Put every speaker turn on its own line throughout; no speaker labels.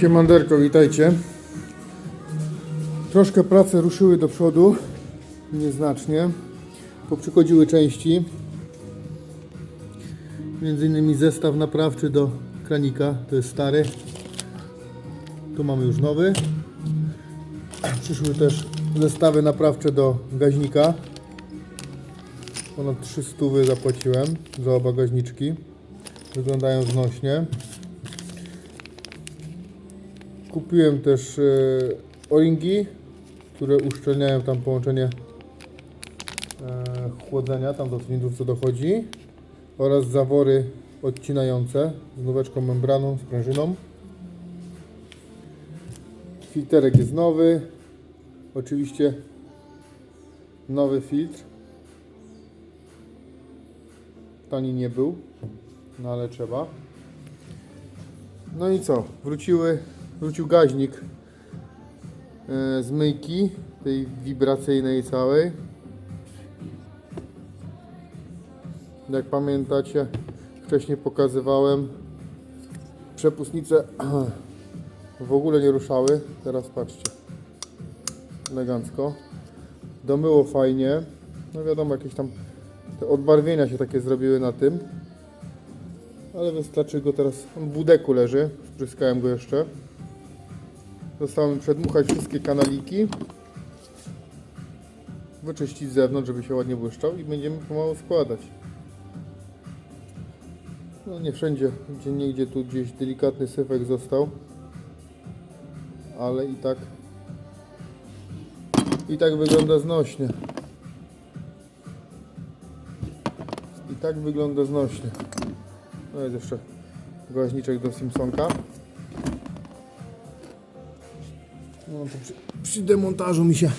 Siemanderko, witajcie. Troszkę prace ruszyły do przodu, nieznacznie. Poprzychodziły części. Między innymi zestaw naprawczy do kranika, to jest stary. Tu mamy już nowy. Przyszły też zestawy naprawcze do gaźnika. Ponad 300 zapłaciłem za oba gaźniczki. Wyglądają znośnie. Kupiłem też e, o-ringi, które uszczelniają tam połączenie e, chłodzenia, tam do cylindrów co dochodzi oraz zawory odcinające z nóweczką membraną, sprężyną. Filterek jest nowy, oczywiście nowy filtr. Tani nie był, no ale trzeba. No i co? Wróciły, wrócił gaźnik e, z myjki, tej wibracyjnej całej. Jak pamiętacie, wcześniej pokazywałem, przepustnice w ogóle nie ruszały. Teraz patrzcie, elegancko. Domyło fajnie. No wiadomo, jakieś tam te odbarwienia się takie zrobiły na tym. Ale wystarczy go teraz. On w budeku leży. Spryskałem go jeszcze. Zostało przedmuchać wszystkie kanaliki. Wyczyścić z zewnątrz, żeby się ładnie błyszczał i będziemy pomału składać. No nie wszędzie, gdzie niegdzie tu gdzieś delikatny syfek został. Ale i tak i tak wygląda znośnie. I tak wygląda znośnie. No jest jeszcze gaźniczek do Simpsonka. No to przy, przy demontażu mi się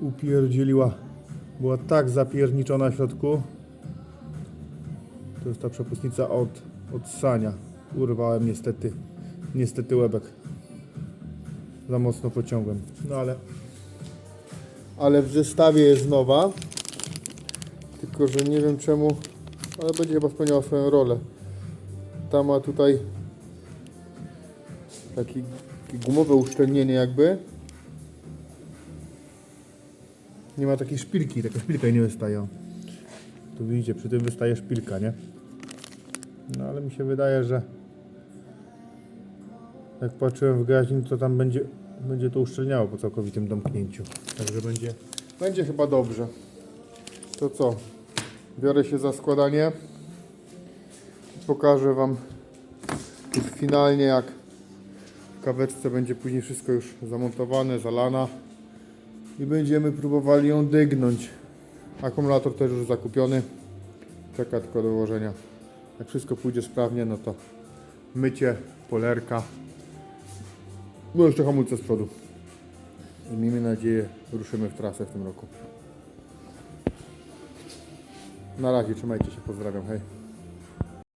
upierdzieliła. Była tak zapierniczona w środku. To jest ta przepustnica od, od sania. Urwałem niestety, niestety łebek. Za mocno pociągłem. No ale, ale w zestawie jest nowa. Tylko, że nie wiem czemu, ale będzie chyba spełniała swoją rolę. Ta ma tutaj taki, gumowe uszczelnienie jakby. Nie ma takiej szpilki, taka szpilka nie wystaje. Tu widzicie, przy tym wystaje szpilka, nie? No ale mi się wydaje, że jak patrzyłem w gaźnik, to tam będzie, będzie to uszczelniało po całkowitym domknięciu. Także będzie, będzie chyba dobrze. To co? Biorę się za składanie. Pokażę Wam finalnie jak kaweczce będzie później wszystko już zamontowane, zalana i będziemy próbowali ją dygnąć. Akumulator też już zakupiony. Czeka tylko do ułożenia. Jak wszystko pójdzie sprawnie, no to mycie, polerka. No jeszcze hamulce z przodu. I miejmy nadzieję ruszymy w trasę w tym roku. Na razie, trzymajcie się, pozdrawiam, hej.